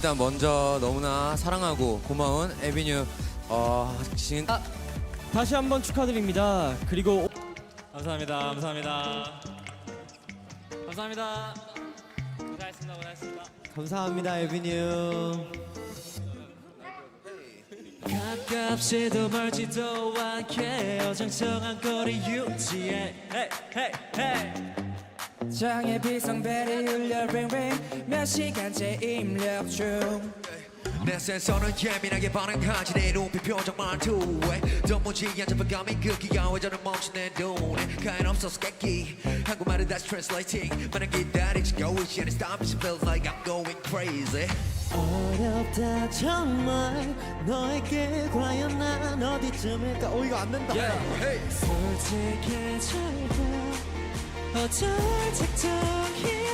일단 먼저 너무나 사랑하고 고마운 에비뉴 어, 진, 아, 다시 한번 축하드립니다. 그리고 감사합니다. 감사합니다. 감사합니다. 고생하셨습니다. 고생하셨습니다. 감사합니다 에비뉴. 가깝지도 멀지도 않게 어정쩡한 거리 유지해 hey, hey, hey. 장의 비상벨이 울려 ringring 몇 시간째 임력 중. 내 센서는 예민하게 반응하지. 내 눈빛 표정 말투에 도무지 안 잡아감이 그 저는 멈춘 내 눈에. 가연 없어서 깨끼 한국말은 다시 translating. 많은 기다리지 go each and it. Feels like I'm going crazy. 어렵다 정말. 너에게 과연 난 어디쯤일까? 어 이거 안 된다. 솔직해져봐 어쩔 작정이야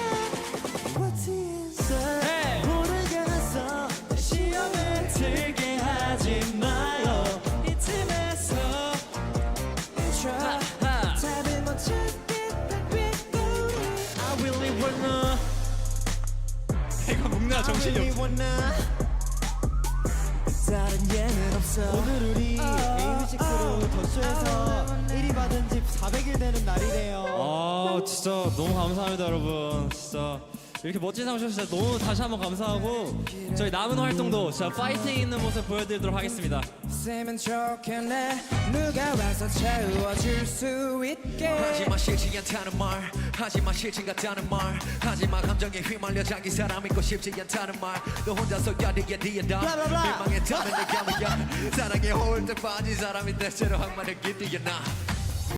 What's inside? 모르겠어. 시험에 들게 하지 마요. 이쯤에서 Try 하. 답을 못 찾겠다 quick I really wanna 이거 먹느라 정신이 Really 없어 wanna. 다른 예는 없어 오늘 우리 진짜 너무 감사합니다 여러분. 진짜 이렇게 멋진 상 주셔서 진짜 너무 다시 한번 감사하고 저희 남은 활동도 진짜 파이팅 있는 모습 보여드리도록 하겠습니다. 쓰면 좋겠네. 누가 와서 채워줄 수 있게. 하지마 싫지 않다는 말. 하지마 싫지 같다는 말. 하지마 감정에 휘말려 자기 사람 있고 싶지 않다는 말 너 혼자서 야리게 뒤에다. 블라블라. 민망했다면 내가 뭐야. 사랑에 홀때 빠진 사람이 대체로 항만을 기대어나